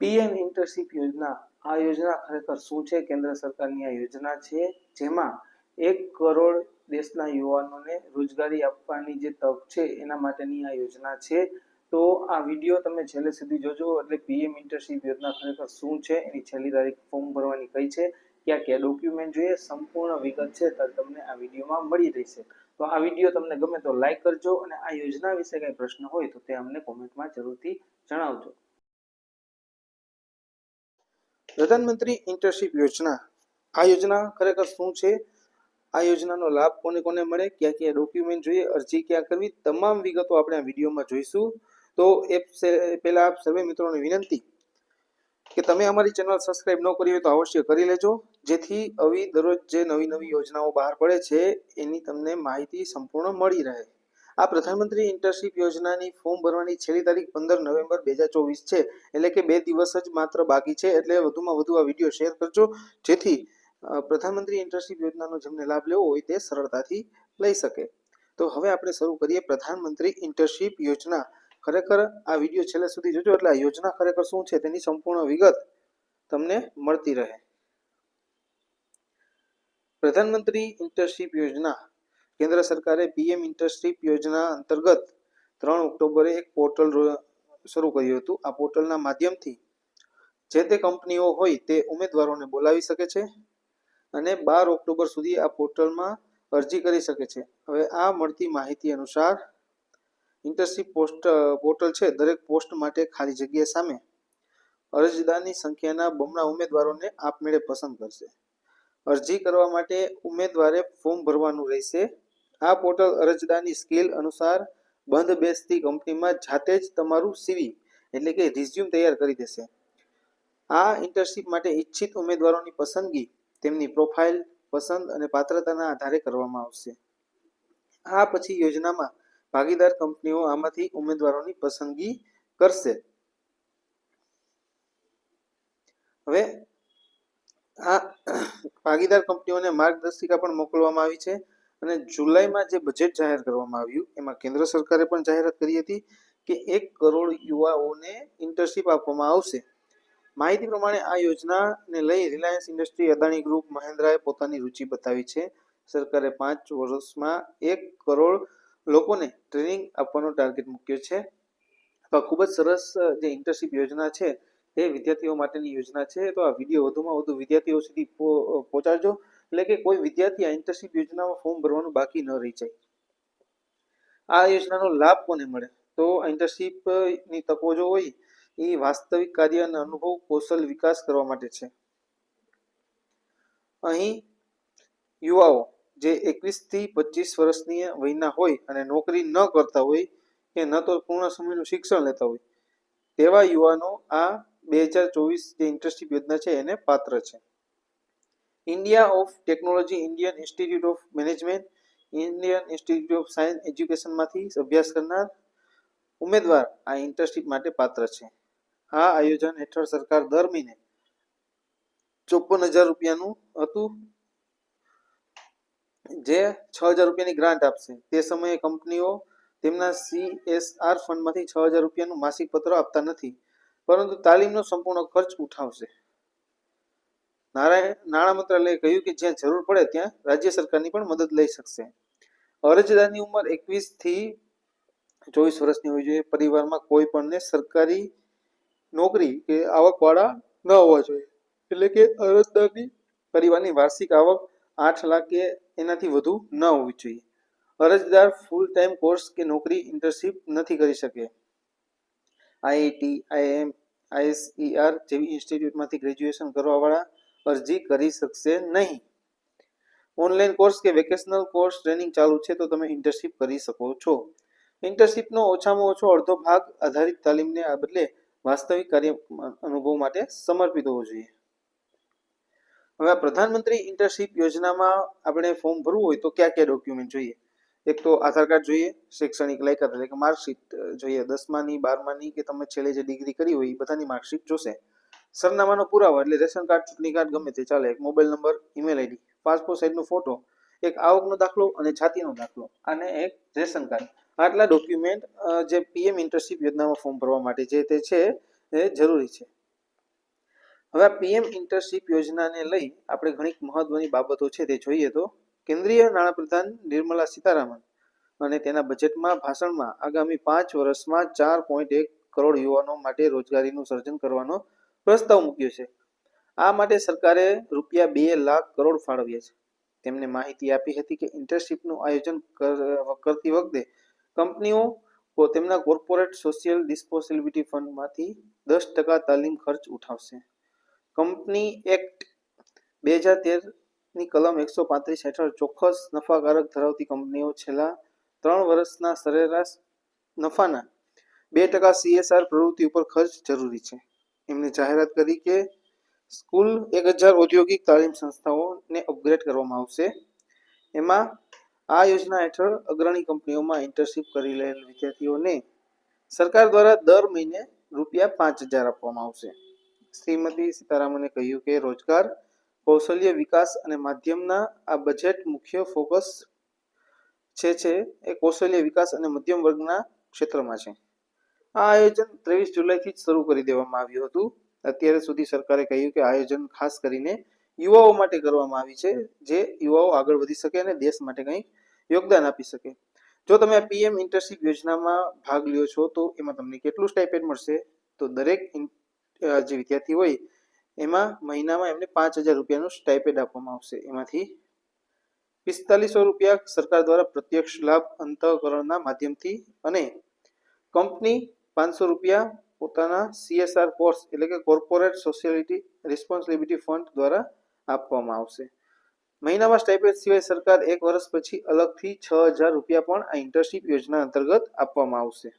PM internship યોજના. આ યોજના ખરેખર શું છે? કેન્દ્ર સરકારની આ યોજના છે, જેમાં એક કરોડ દેશના યુવાનોને રોજગારી આપવાની જે તક છે, એના માટેની આ યોજના છે. તો આ વીડિયો તમે છેલ્લે સુધી જોજો, એટલે પીએમ ઇન્ટર્નશીપ યોજના ખરેખર શું છે, એની છેલ્લી તારીખ ફોર્મ ભરવાની કઈ છે, ક્યાં ક્યાં ડોક્યુમેન્ટ જોઈએ, સંપૂર્ણ વિગત છે, તો તમને આ વિડીયોમાં મળી રહેશે. તો આ વીડિયો તમને ગમે તો લાઈક કરજો, અને આ યોજના વિશે કંઈ પ્રશ્ન હોય તો તે અમને કોમેન્ટમાં જરૂરથી જણાવજો. પ્રધાનમંત્રી ઇન્ટર્નશીપ યોજના. આ યોજના ખરેખર શું છે? આ યોજનાનો લાભ કોને કોને મળે? ક્યાં ક્યાં ડોક્યુમેન્ટ જોઈએ? અરજી ક્યાં કરવી? તમામ વિગતો આપણે આ વિડીયોમાં જોઈશું. તો એ પહેલા આપ સર્વે મિત્રોને વિનંતી કે તમે અમારી ચેનલ સબસ્ક્રાઇબ ન કરી હોય તો અવશ્ય કરી લેજો. જેથી આવી દરરોજ જે નવી નવી યોજનાઓ બહાર પડે છે, એની તમને માહિતી સંપૂર્ણ મળી રહે. આ પ્રધાનમંત્રી ઇન્ટર્નશીપ યોજનાની ફોર્મ ભરવાની છેલ્લી તારીખ પંદર નવેમ્બર બે હજાર ચોવીસ છે. એટલે કે બે દિવસ જ માત્ર બાકી છે. એટલે વધુમાં વધુ આ વીડિયો શેર કરજો. જેથી પ્રધાનમંત્રી ઇન્ટર્નશીપ યોજનાનો જેમને લાભ લેવો હોય તે સરળતાથી લઈ શકે. તો હવે આપણે શરૂ કરીએ પ્રધાનમંત્રી ઇન્ટર્નશીપ યોજના. ખરેખર આ વીડિયો છેલ્લે સુધી જોજો. એટલે આ યોજના ખરેખર શું છે? તેની સંપૂર્ણ વિગત તમને મળતી રહે. પ્રધાનમંત્રી ઇન્ટર્નશીપ યોજના. કેન્દ્ર સરકારે પીએમ ઇન્ટર્નશીપ યોજના અંતર્ગત ત્રણ ઓક્ટોબરે એક પોર્ટલ શરૂ કર્યું હતું. આ પોર્ટલના માધ્યમથી જે તે કંપનીઓ હોય તે ઉમેદવારોને બોલાવી શકે છે અને બાર ઓક્ટોબર સુધી આ પોર્ટલમાં અરજી કરી શકે છે. હવે આ મળતી માહિતી અનુસાર ઇન્ટરશીપ પોસ્ટ, પોર્ટલ છે દરેક પોસ્ટ માટે ખાલી જગ્યા સામે અરજદારની સંખ્યાના બમણા ઉમેદવારોને આપમેળે પસંદ કરશે. અરજી કરવા માટે ઉમેદવારે ફોર્મ ભરવાનું રહેશે આ પોર્ટલ અરજદારની સ્કેલ અનુસાર બંધ બેસતી કંપનીમાં જાતે જ તમારું સીવી એટલે કે રિઝ્યુમ તૈયાર કરી દેશે. આ ઇન્ટર્નશીપ માટે ઈચ્છિત ઉમેદવારોની પસંદગી તેમની પ્રોફાઇલ પસંદ અને પાત્રતાના આધારે કરવામાં આવશે. આ પછી યોજનામાં ભાગીદાર કંપનીઓ આમાંથી ઉમેદવારોની પસંદગી કરશે. હવે આ ભાગીદાર કંપનીઓને માર્ગદર્શિકા પણ મોકલવામાં આવી છે. અને જુલાઈમાં જે બજેટ જાહેર કરવામાં આવ્યું, એમાં કેન્દ્ર સરકારે પણ જાહેરાત કરી હતી કે એક કરોડ યુવાઓને ઇન્ટર્નશીપ આપવામાં આવશે. માહિતી પ્રમાણે આ યોજનાને લઈ રિલાયન્સ ઇન્ડસ્ટ્રી અદાણી ગ્રુપ મહેન્દ્રાએ પોતાની રુચિ બતાવી છે. સરકારે પાંચ વર્ષમાં એક કરોડ લોકોને ટ્રેનિંગ આપવાનો ટાર્ગેટ મૂક્યો છે. તો આ ખૂબ જ સરસ જે ઇન્ટર્નશીપ યોજના છે, એ વિદ્યાર્થીઓ માટેની યોજના છે. તો આ વીડિયો વધુમાં વધુ વિદ્યાર્થીઓ સુધી પહો- પહોંચાડજો. એટલે કે કોઈ વિદ્યાર્થી આ ઇન્ટર્નશીપ યોજનામાં ફોર્મ ભરવાનું બાકી ન રહી જાય. આ યોજનાનો લાભ કોને મળે? તો ઇન્ટર્નશીપની તકો જો હોય, એ વાસ્તવિક કાર્ય અને અનુભવ કૌશલ વિકાસ કરવા માટે છે. અહીં યુવાઓ જે એકવીસથી પચીસ વર્ષની વયના હોય અને નોકરી ન કરતા હોય કે ન તો પૂર્ણ સમયનું શિક્ષણ લેતા હોય. તેવા યુવાનો આ બે હજાર ચોવીસ જે ઇન્ટર્નશીપ યોજના છે, એને પાત્ર છે. India of Technology Indian Institute of Management Indian Institute of Science એજ્યુકેશનમાંથી અભ્યાસ કરનાર ઉમેદવાર આ ઇન્ટર્નશીપ માટે પાત્ર છે. આ આયોજન હેઠળ સરકાર દર મહિને ચોપન હજાર રૂપિયાનું હતું જે છ હજાર રૂપિયાની ગ્રાન્ટ આપશે. તે સમયે કંપનીઓ તેમના સીએસઆર ફંડમાંથી છ હજાર રૂપિયાનું માસિક પત્ર આપતા નથી, પરંતુ તાલીમનો સંપૂર્ણ ખર્ચ ઉઠાવશે. નાણાં મંત્રાલયે કહ્યું કે જ્યાં જરૂર પડે ત્યાં રાજ્ય સરકારની પણ મદદ લઈ શકશે. અરજદારની ઉંમર એકવીસથી ચોવીસ વર્ષની હોવી જોઈએ. પરિવારમાં કોઈ પણને સરકારી નોકરી કે આવકવાળા ન હોવા જોઈએ. એટલે કે અરજદારની પરિવારની વાર્ષિક આવક આઠ લાખ કે એનાથી વધુ ન હોવી જોઈએ. અરજદાર ફૂલ ટાઈમ કોર્સ કે નોકરી ઇન્ટર્નશીપ નથી કરી શકે. આઈઆઈટી, આઈએમ, આઈએસઈઆર જેવી ઇન્સ્ટિટ્યૂટમાંથી ગ્રેજ્યુએશન કરવાવાળા અરજી કરી શકશે નહીં. ઓનલાઈન કોર્સ કે વેકેશનલ કોર્સ ટ્રેનિંગ ચાલુ છે તો તમે ઇન્ટર્નશીપ કરી શકો છો. ઇન્ટર્નશીપનો ઓછામાં ઓછો અડધો ભાગ આધારિત તાલીમને આ બદલે વાસ્તવિક કાર્ય અનુભવ માટે સમર્પિત હોવો જોઈએ. હવે પ્રધાનમંત્રી ઇન્ટર્નશીપ યોજનામાં આપણે ફોર્મ ભરવું હોય તો કયા કયા ડોક્યુમેન્ટ જોઈએ? એક તો આધાર કાર્ડ જોઈએ, શૈક્ષણિક લાયકાત એટલે કે માર્કશીટ જોઈએ, દસમાની, બારમાની કે તમે છેલ્લે જે ડિગ્રી કરી હોય એ બધાની માર્કશીટ જોશે. સરનામાનો પુરાવો એટલે રેશન કાર્ડ, ચૂંટણી કાર્ડ ગમે તે ચાલે, એક mobile number email ID passport સાઇઝનો photo એક આવકનો દાખલો અને જાતિનો દાખલો અને એક રેશન કાર્ડ. આટલા ડોક્યુમેન્ટ જે પીએમ ઇન્ટર્નશીપ યોજનામાં ફોર્મ ભરવા માટે જે તે છે, એ જરૂરી છે. હવે આ પીએમ ઇન્ટર્નશીપ યોજનાને લઈ આપણે ઘણી મહત્વની બાબતો છે તે જોઈએ તો, કેન્દ્રીય નાણાપ્રધાન નિર્મલા સીતારામન અને તેના બજેટમાં ભાષણમાં આગામી પાંચ વર્ષમાં ચાર પોઈન્ટ એક કરોડ યુવાનો માટે રોજગારીનું સર્જન કરવાનો પ્રસ્તાવ મૂક્યો છે. આ માટે સરકારે રૂપિયા બે લાખ કરોડ ફાળવ્યા છે. તેમને માહિતી આપી હતી કે ઇન્ટર્નશીપનું આયોજન કર- કરતી વખતે કંપનીઓ તેમના કોર્પોરેટ સોશિયલ ડિસ્પોસિબિલિટી ફંડમાંથી દસ ટકા તાલીમ ખર્ચ ઉઠાવશે. કંપની એક્ટ બે હજાર તેરની કલમ એકસો પાંત્રીસ હેઠળ ચોક્કસ નફાકારક ધરાવતી કંપનીઓ છેલ્લા ત્રણ વર્ષના સરેરાશ નફાના બે ટકા સીએસઆર પ્રવૃત્તિ ઉપર ખર્ચ જરૂરી છે. એમને જાહેરાત કરી કે સ્કૂલ એક હજાર ઔદ્યોગિક તાલીમ સંસ્થાઓને અપગ્રેડ કરવામાં આવશે. એમાં આ યોજના હેઠળ અગ્રણી કંપનીઓમાં ઇન્ટર્નશીપ કરી રહેલ વિદ્યાર્થીઓને સરકાર દ્વારા દર મહિને રૂપિયા પાંચ હજાર આપવામાં આવશે. શ્રીમતી સીતારામને કહ્યું કે રોજગાર, કૌશલ્ય વિકાસ અને માધ્યમના આ બજેટ મુખ્ય ફોકસ છે છે એ કૌશલ્ય વિકાસ અને મધ્યમ વર્ગના ક્ષેત્રમાં છે. આ આયોજન ત્રેવીસ જુલાઈથી જ શરૂ કરી દેવામાં આવ્યું હતું. અત્યારે સુધી સરકારે કહ્યું કે આયોજન ખાસ કરીને યુવાઓ માટે કરવામાં આવી છે, જે યુવાઓ આગળ વધી શકે અને દેશ માટે કંઈક યોગદાન આપી શકે. જો તમે પીએમ ઇન્ટર્નશીપ યોજનામાં ભાગ લ્યો છો, તો એમાં તમને કેટલું સ્ટાઇપેન્ડ મળશે? તો દરેક જે વિદ્યાર્થી હોય, એમાં મહિનામાં એમને પાંચ હજાર રૂપિયાનું સ્ટાઇપેન્ડ આપવામાં આવશે. એમાંથી પિસ્તાલીસો રૂપિયા સરકાર દ્વારા પ્રત્યક્ષ લાભ અંતઃકરણના માધ્યમથી અને કંપની પાંચસો રૂપિયા પોતાના સીએસઆર કોર્સ એટલે કે કોર્પોરેટ સોશિયાલિટી રિસ્પોન્સિબિલિટી ફંડ દ્વારા આપવામાં આવશે. મહિનામાં સ્ટાઇપેન્ડ સિવાય સરકાર એક વર્ષ પછી અલગથી છ હજાર રૂપિયા પણ આ ઇન્ટર્નશીપ યોજના અંતર્ગત આપવામાં આવશે.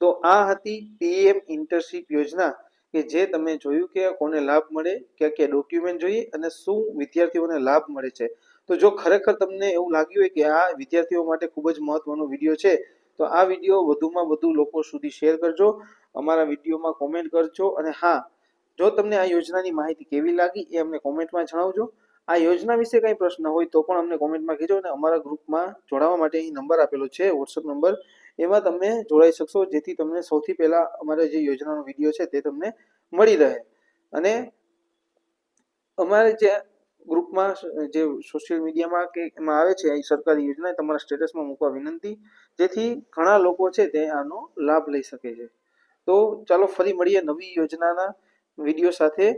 તો આ હતી પીએમ ઇન્ટર્નશીપ યોજના કે જે તમે જોયું કે કોને લાભ મળે, ક્યાં ક્યાં ડોક્યુમેન્ટ જોઈએ અને શું વિદ્યાર્થીઓને લાભ મળે છે. તો જો ખરેખર તમને એવું લાગ્યું હોય કે આ વિદ્યાર્થીઓ માટે ખૂબ જ મહત્વનો વીડિયો છે તો આ વીડિયો વધુમાં વધુ લોકો સુધી શેર કરજો. અમારા વિડીયોમાં કોમેન્ટ કરજો અને હા, જો તમને આ યોજનાની માહિતી કેવી લાગી એ અમને કોમેન્ટમાં જણાવજો. આ યોજના વિશે કંઈ પ્રશ્ન હોય તો પણ અમને કોમેન્ટમાં કહેજો અને અમારા ગ્રુપમાં જોડાવા માટે અહીં નંબર આપેલો છે વોટ્સઅપ નંબર એમાં તમે જોડાઈ શકશો, જેથી તમને સૌથી પહેલા અમારા જે યોજનાનો વીડિયો છે તે તમને મળી રહે. અને અમારે જે ગ્રુપમાં જે સોશિયલ મીડિયામાં કે એમાં આવે છે, એ સરકારી યોજના તમારા સ્ટેટસમાં મૂકવા વિનંતી. જેથી ઘણા લોકો છે તે આનો લાભ લઈ શકે છે. તો ચાલો ફરી મળીએ નવી યોજનાના વીડિયો સાથે.